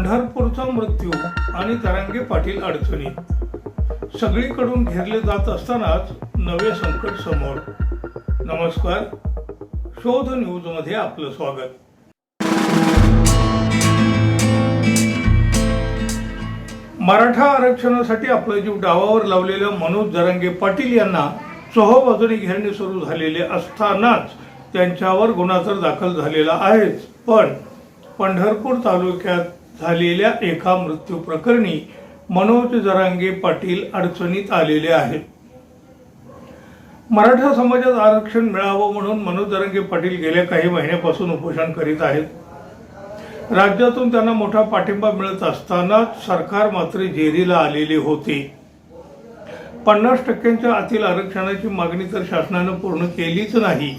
पंढरपूरचा मृत्यू आणि तरंगे पाटील अडचणी. सगळीकडून घेरले जात असतानाच नवे संकट समोर. नमस्कार. शोध न्यूजमध्ये आपलं स्वागत. मराठा आरक्षणासाठी आपला जीव डावावर लावलेल्या मनोज जरांगे पाटील यांना चोहोबाजूने घेरणे सुरू झालेले असतानाच त्यांच्यावर गुन्हा तर दाखल झालेला आहेच पण पंढरपूर तालुक्यात झालेल्या एका मृत्यू प्रकरणी मनोज जरांगे पाटील अडचणीत आलेले आहेत. मराठा समाजात आरक्षण मिळावं म्हणून मनोज जरांगे पाटील गेल्या काही महिन्यापासून उपोषण करीत आहेत. राज्यातून त्यांना मोठा पाठिंबा मिळत असतानाच सरकार मात्र जेरीला आलेले होते. पन्नास टक्क्यांच्या आतील आरक्षणाची मागणी तर शासनानं पूर्ण केलीच नाही.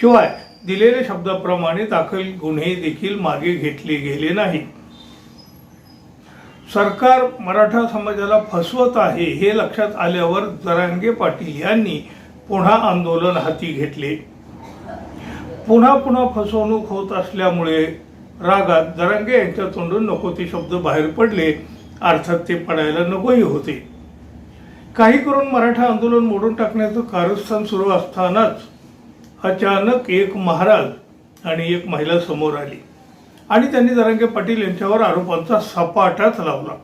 शिवाय दिलेल्या शब्दाप्रमाणे दाखल गुन्हे देखील मागे घेतले गेले नाही सरकार मराठा समाजाला फसवत आहे हे लक्षात आल्यावर जरांगे पाटील यांनी पुन्हा आंदोलन हाती घेतले. पुन्हा पुन्हा फसवणूक होत असल्यामुळे रागात जरांगे यांच्या तोंडून नको ते शब्द बाहेर पडले अर्थात ते पडायला नकोही होते. काही करून मराठा आंदोलन मोडून टाकण्याचं कारस्थान सुरू असतानाच अचानक एक महाराज आणि एक महिला समोर आली. आणि त्यांनी जरांगे पाटील यांच्यावर आरोपांचा सपाटाच लावला.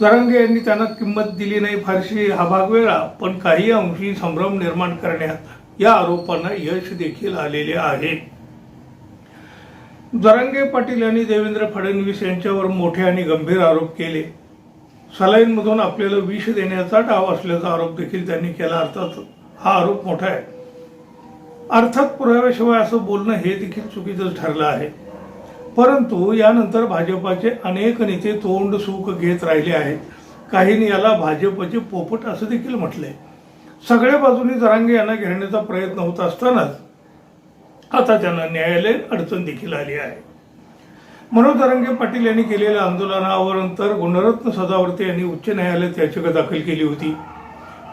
जरांगे यांनी त्यांना किंमत दिली नाही फारशी हा भाग वेगळा पण काही अंशी संभ्रम निर्माण करण्यात या आरोपांना यश देखील आलेले आहे. जरांगे पाटील यांनी देवेंद्र फडणवीस यांच्यावर मोठे आणि गंभीर आरोप केले. सलाईनमधून आपल्याला विष देण्याचा डाव असल्याचा आरोप देखील त्यांनी केला अर्थात हा आरोप मोठा आहे. अर्थात पुराव्याशिवाय असं बोलणं हे देखील चुकीचंच ठरलं आहे. परंतु यानंतर भाजपाचे अनेक नेते तोंड सुख घेत राहिले आहेत. काहींनी याला भाजपचे पोपट असं देखील म्हटलंय. सगळ्या बाजूनी जरांगे यांना घेण्याचा प्रयत्न होत असतानाच आता त्यांना न्यायालयीन अडचण देखील आली आहे. मनोज दरंगे पाटील यांनी केलेल्या आंदोलनावर नंतर गुणरत्न सदावर्ते यांनी उच्च न्यायालयात याचिका दाखल केली होती.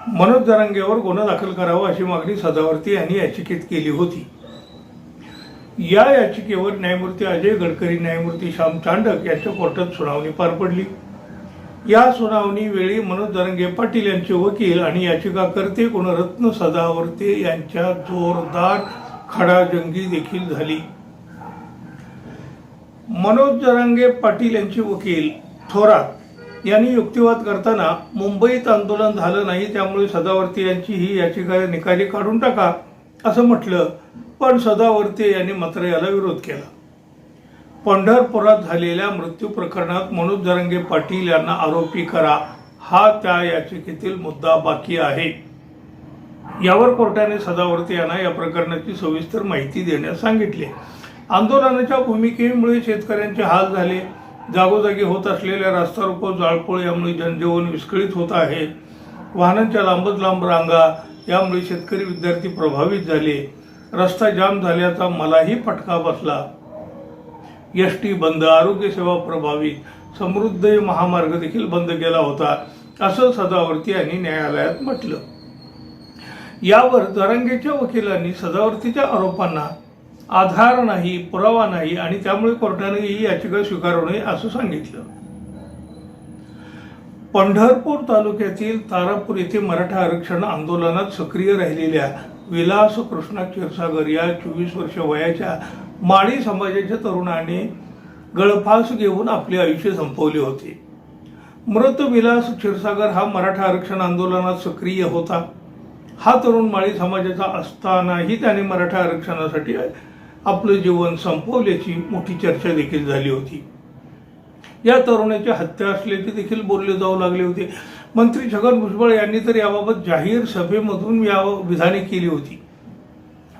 मनोज जरांगेवर गुन्हा दाखल करावा अशी मागणी सदावर्ती यांनी याचिकेत केली होती. या याचिकेवर न्यायमूर्ती अजय गडकरी न्यायमूर्ती श्याम चांडक यांच्या कोर्टात सुनावणी पार पडली. या सुनावणी वेळी मनोज जरंगे पाटील यांचे वकील आणि याचिकाकर्ते गुणरत्न सदावर्ते यांच्या जोरदार खडाजंगी देखील झाली. मनोज जरांगे पाटील यांचे वकील थोरात यांनी युक्तिवाद करताना मुंबईत आंदोलन झालं नाही त्यामुळे सदावर्ती यांची ही याचिका निकाली काढून टाका असं म्हटलं. पण सदावर्ती यांनी मात्र याला विरोध केला. पंढरपुरात झालेल्या मृत्यू प्रकरणात मनोज जरंगे पाटील यांना आरोपी करा. हा त्या याचिकेतील मुद्दा बाकी आहे. यावर कोर्टाने सदावर्ती यांना या प्रकरणाची सविस्तर माहिती देण्यास सांगितले. आंदोलनाच्या भूमिकेमुळे शेतकऱ्यांचे हाल झाले. जागोजागी होत असलेल्या रस्ता रोको जाळपोळ यामुळे जनजीवन विस्कळीत होत आहे. वाहनांच्या लांबच लांब रांगा यामुळे शेतकरी विद्यार्थी प्रभावित झाले. रस्ता जाम झाल्याचा मलाही फटका बसला. एस टी बंद आरोग्य सेवा प्रभावित समृद्ध महामार्ग देखील बंद केला होता असं सदावर्ती यांनी न्यायालयात म्हटलं. यावर दरंगेच्या वकिलांनी सदावर्तीच्या आरोपांना आधार नाही पुरावा नाही आणि त्यामुळे कोर्टाने ही याचिका स्वीकारू नये असं सांगितलं. पंढरपूर तालुक्यातील तारापूर येथे मराठा आरक्षण आंदोलनात सक्रिय राहिलेल्या विलास कृष्णा क्षीरसागर या चोवीस वर्ष वयाच्या माळी समाजाच्या तरुणाने गळफास घेऊन आपले आयुष्य संपवले होते. मृत विलास क्षीरसागर हा मराठा आरक्षण आंदोलनात सक्रिय होता. हा तरुण माळी समाजाचा असतानाही त्याने मराठा आरक्षणासाठी आपलं जीवन संपवल्याची मोठी चर्चा देखील झाली होती. या तरुणाची हत्या असल्याचे देखील बोलले जाऊ लागले होते. मंत्री छगन भुजबळ यांनी तर याबाबत जाहीर सभेमधून या विधाने केली होती.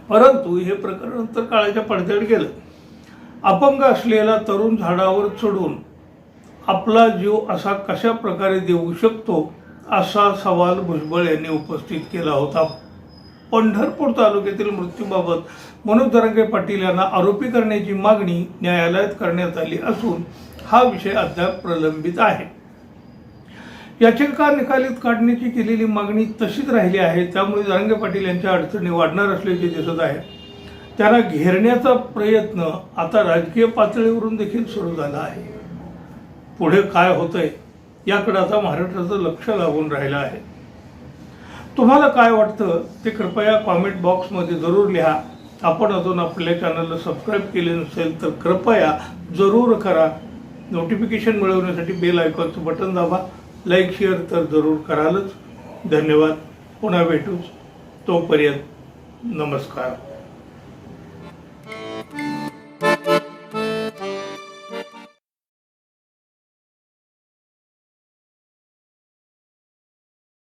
परंतु हे प्रकरण नंतर काळाच्या पडद्याड गेलं. अपंग असलेला तरुण झाडावर चढून आपला जीव असा कशा प्रकारे देऊ शकतो असा सवाल भुजबळ यांनी उपस्थित केला होता. पंढरपूर तालुक्यातील मृत्यूबाबत मनोज दरंगे पाटील यांना आरोपी करण्याची मागणी न्यायालयात करण्यात आली असून हा विषय अद्याप प्रलंबित आहे. याचिका निकालीत काढण्याची केलेली मागणी तशीच राहिली आहे त्यामुळे दरंगे पाटील यांच्या अडचणी वाढणार असल्याचे दिसत आहे. त्यांना घेरण्याचा प्रयत्न आता राजकीय पातळीवरून देखील सुरू झाला आहे. पुढे काय होतंय याकडे आता महाराष्ट्राचं लक्ष लागून राहिलं आहे. तुम्हाला काय वाटतं ते कृपया कॉमेंट बॉक्समध्ये जरूर लिहा. आपण अजून आपल्या चॅनलला सबस्क्राईब केले नसेल तर कृपया जरूर करा. नोटिफिकेशन मिळवण्यासाठी बेल आयकॉनचं बटन दाबा. लाईक शेअर तर जरूर करालच. धन्यवाद. पुन्हा भेटूच. तोपर्यंत नमस्कार.